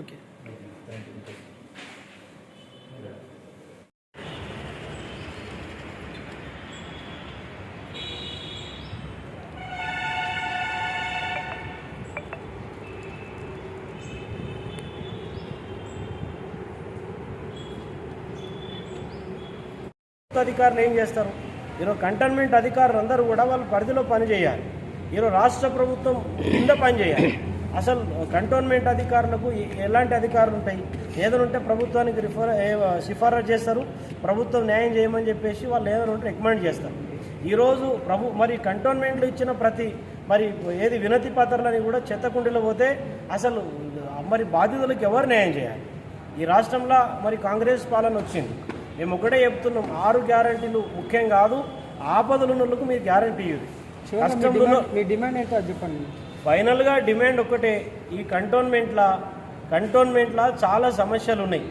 Okay అధికారులు ఏం చేస్తారు? ఈరోజు కంటోన్మెంట్ అధికారులు అందరూ కూడా వాళ్ళ పరిధిలో పనిచేయాలి ఈరోజు రాష్ట్ర ప్రభుత్వం కింద పనిచేయాలి అసలు కంటోన్మెంట్ అధికారులకు ఎలాంటి అధికారులు ఉంటాయి? ఏదైనా ఉంటే ప్రభుత్వానికి రిఫర్ సిఫారసు చేస్తారు. ప్రభుత్వం న్యాయం చేయమని చెప్పేసి వాళ్ళు ఏదైనా ఉంటే రికమెండ్ చేస్తారు. ఈరోజు ప్రభు మరి కంటోన్మెంట్లు ఇచ్చిన ప్రతి మరి ఏది వినతి పత్రాలని కూడా చెత్తకుండీలో పోతే అసలు మరి బాధితులకు ఎవరు న్యాయం చేయాలి? ఈ రాష్ట్రంలో మరి కాంగ్రెస్ పాలన వచ్చింది. మేము ఒకటే చెప్తున్నాం ఆరు గ్యారంటీలు ముఖ్యం కాదు ఆపదలు ఉన్నందుకు మీరు గ్యారంటీ చివరిగా మీ కష్టంలో డిమాండ్ మీ డిమాండ్ ఏంటో చెప్పండి. ఫైనల్గా డిమాండ్ ఒకటే ఈ కంటోన్మెంట్ల కంటోన్మెంట్ల చాలా సమస్యలు ఉన్నాయి.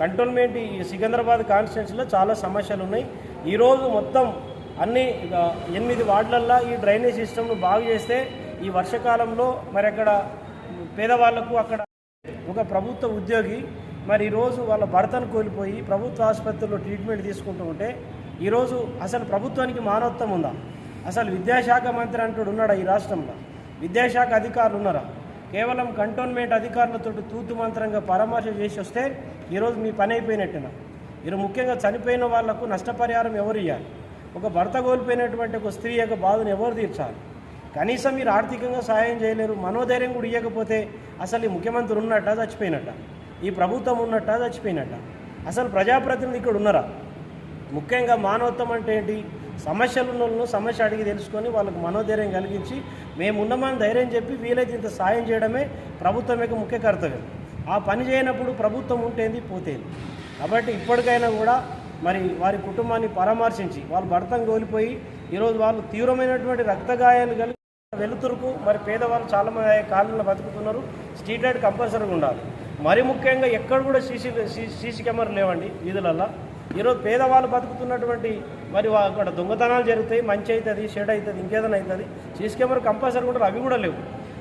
కంటోన్మెంట్ ఈ సికింద్రాబాద్ కాన్స్టిట్యున్సీలో చాలా సమస్యలు ఉన్నాయి. ఈరోజు మొత్తం అన్ని ఎనిమిది వార్డులల్లో ఈ డ్రైనేజ్ సిస్టమ్ను బాగు చేస్తే ఈ వర్షాకాలంలో మరి అక్కడ పేదవాళ్ళకు అక్కడ ఒక ప్రభుత్వ ఉద్యోగి మరి ఈరోజు వాళ్ళ భర్తను కోల్పోయి ప్రభుత్వ ఆసుపత్రిలో ట్రీట్మెంట్ తీసుకుంటూ ఉంటే ఈరోజు అసలు ప్రభుత్వానికి మానవత్వం ఉందా? అసలు విద్యాశాఖ మంత్రి అంటూ ఉన్నాడా ఈ రాష్ట్రంలో? విద్యాశాఖ అధికారులు ఉన్నారా? కేవలం కంటోన్మెంట్ అధికారులతో తూతు మంత్రంగా పరామర్శ చేసి వస్తే ఈరోజు మీ పని అయిపోయినట్టున? మీరు ముఖ్యంగా చనిపోయిన వాళ్ళకు నష్టపరిహారం ఎవరు ఇవ్వాలి ఒక భర్త కోల్పోయినటువంటి ఒక స్త్రీ యొక్క బాధను ఎవరు తీర్చాలి? కనీసం మీరు ఆర్థికంగా సహాయం చేయలేరు మనోధైర్యం కూడా ఇవ్వకపోతే అసలు ఈ ముఖ్యమంత్రి ఉన్నట్ట చచ్చిపోయినట్ట? ఈ ప్రభుత్వం ఉన్నట్ట చచ్చిపోయినట్ట. అసలు ప్రజాప్రతినిధి ఇక్కడ ఉన్నారా? ముఖ్యంగా మానవత్వం అంటే ఏంటి? సమస్యలు ఉన్న వాళ్ళను సమస్య అడిగి తెలుసుకొని వాళ్ళకు మనోధైర్యం కలిగించి మేము ఉన్నామని ధైర్యం చెప్పి వీలైతే ఇంత సాయం చేయడమే ప్రభుత్వం యొక్క ముఖ్య కర్తవ్యం. ఆ పని చేయనప్పుడు ప్రభుత్వం ఉంటేంది పోతేంది. కాబట్టి ఇప్పటికైనా కూడా మరి వారి కుటుంబాన్ని పరామర్శించి వాళ్ళు భర్తం కోల్పోయి ఈరోజు వాళ్ళు తీవ్రమైనటువంటి రక్తగాయాలు కలిగి వెలుతురుకు మరి పేదవాళ్ళు చాలామంది కాలంలో బతుకుతున్నారు. స్ట్రీట్ లైట్ కంపల్సరీగా ఉండాలి. మరి ముఖ్యంగా ఎక్కడ కూడా సీసీ సీసీ కెమెరా లేవండి వీధులల్లో. ఈరోజు పేదవాళ్ళు బతుకుతున్నటువంటి మరి వా- అక్కడ దొంగతనాలు జరుగుతాయి మంచి అవుతుంది షెడ్ అవుతుంది ఇంకేదైనా అవుతుంది సీసీ కెమెరా కంపల్సరీ కూడా అవి కూడా లేవు.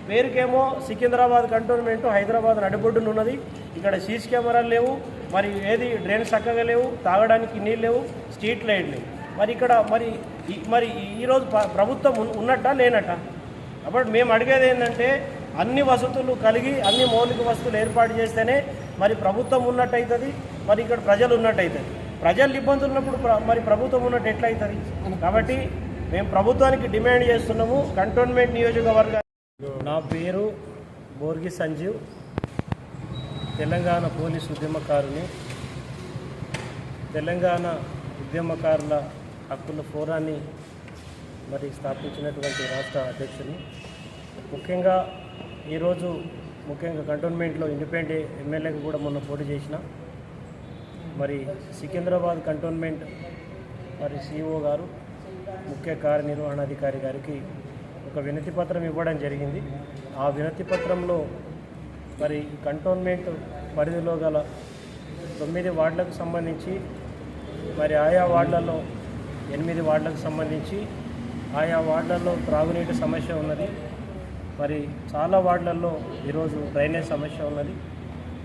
పేరుకేమో సికింద్రాబాద్ కంటోన్మెంట్ హైదరాబాద్ నడిబొడ్డున ఉన్నది. ఇక్కడ సీసీ కెమెరాలు లేవు. మరి ఏది డ్రైన్ చక్కగా లేవు. తాగడానికి నీళ్ళు లేవు. స్ట్రీట్ లైట్ లేవు. మరి ఇక్కడ మరి ఈ- మరి ఈరోజు ప్రభుత్వం ఉన్నట్ట ఉన్నట్టా లేనట్టా? కాబట్టి మేము అడిగేది ఏంటంటే అన్ని వసతులు కలిగి అన్ని మౌలిక వసతులు ఏర్పాటు చేస్తేనే మరి ప్రభుత్వం ఉన్నట్టు అవుతుంది మరి ఇక్కడ ప్రజలు ఉన్నట్టు అవుతుంది ప్రజలు ఇబ్బందులు ఉన్నప్పుడు ప్ర- మరి ప్రభుత్వం ఉన్నట్టు ఎట్లయితుంది? కాబట్టి మేము ప్రభుత్వానికి డిమాండ్ చేస్తున్నాము కంటోన్మెంట్ నియోజకవర్గ నా పేరు బోర్గి సంజీవ్ తెలంగాణ పోలీసు ఉద్యమకారుని. తెలంగాణ ఉద్యమకారుల హక్కుల ఫోరాన్ని మరి స్థాపించినటువంటి రాష్ట్ర అధ్యక్షుని. ముఖ్యంగా ఈరోజు ముఖ్యంగా కంటోన్మెంట్లో ఇండిపెండెంట్ ఎమ్మెల్యేకి కూడా మొన్న పోటీ చేసిన. మరి సికింద్రాబాద్ కంటోన్మెంట్ మరి సిఇఓ గారు ముఖ్య కార్యనిర్వహణాధికారి గారికి ఒక వినతి పత్రం ఇవ్వడం జరిగింది. ఆ వినతి పత్రంలో మరి కంటోన్మెంట్ పరిధిలో గల తొమ్మిది వార్డులకు సంబంధించి మరి ఆయా వార్డులలో ఎనిమిది వార్డులకు సంబంధించి ఆయా వార్డులలో త్రాగునీటి సమస్య ఉన్నది. మరి చాలా వార్డులలో ఈరోజు డ్రైనేజ్ సమస్య ఉన్నది.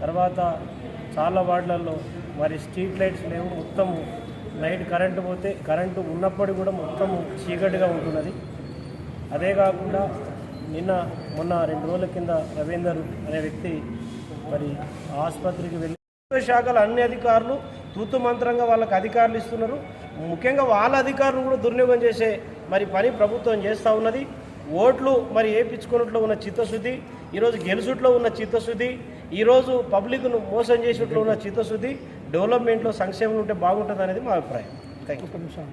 తర్వాత చాలా వార్డులలో మరి స్ట్రీట్ లైట్స్ లేవు. మొత్తము నైట్ కరెంటు పోతే కరెంటు ఉన్నప్పుడు కూడా మొత్తము చీకటిగా ఉంటున్నది. అదే కాకుండా నిన్న మొన్న రెండు రోజుల కింద రవీందర్ అనే వ్యక్తి మరి ఆసుపత్రికి వెళ్ళి శాఖల అన్ని అధికారులు తూతు మంత్రంగా వాళ్ళకి అధికారులు ఇస్తున్నారు. ముఖ్యంగా వాళ్ళ అధికారులు కూడా దుర్వినియోగం చేసే మరి పని ప్రభుత్వం చేస్తూ ఉన్నది. ఓట్లు మరి వేయించుకున్నట్లో ఉన్న చిత్తశుద్ధి ఈరోజు గెలుసుట్లో ఉన్న చిత్తశుద్ధి ఈరోజు పబ్లిక్ను మోసం చేసినట్లు ఉన్న చిత్తశుద్ధి డెవలప్మెంట్లో సంక్షేమం ఉంటే బాగుంటుంది అనేది మా అభిప్రాయం. Thank you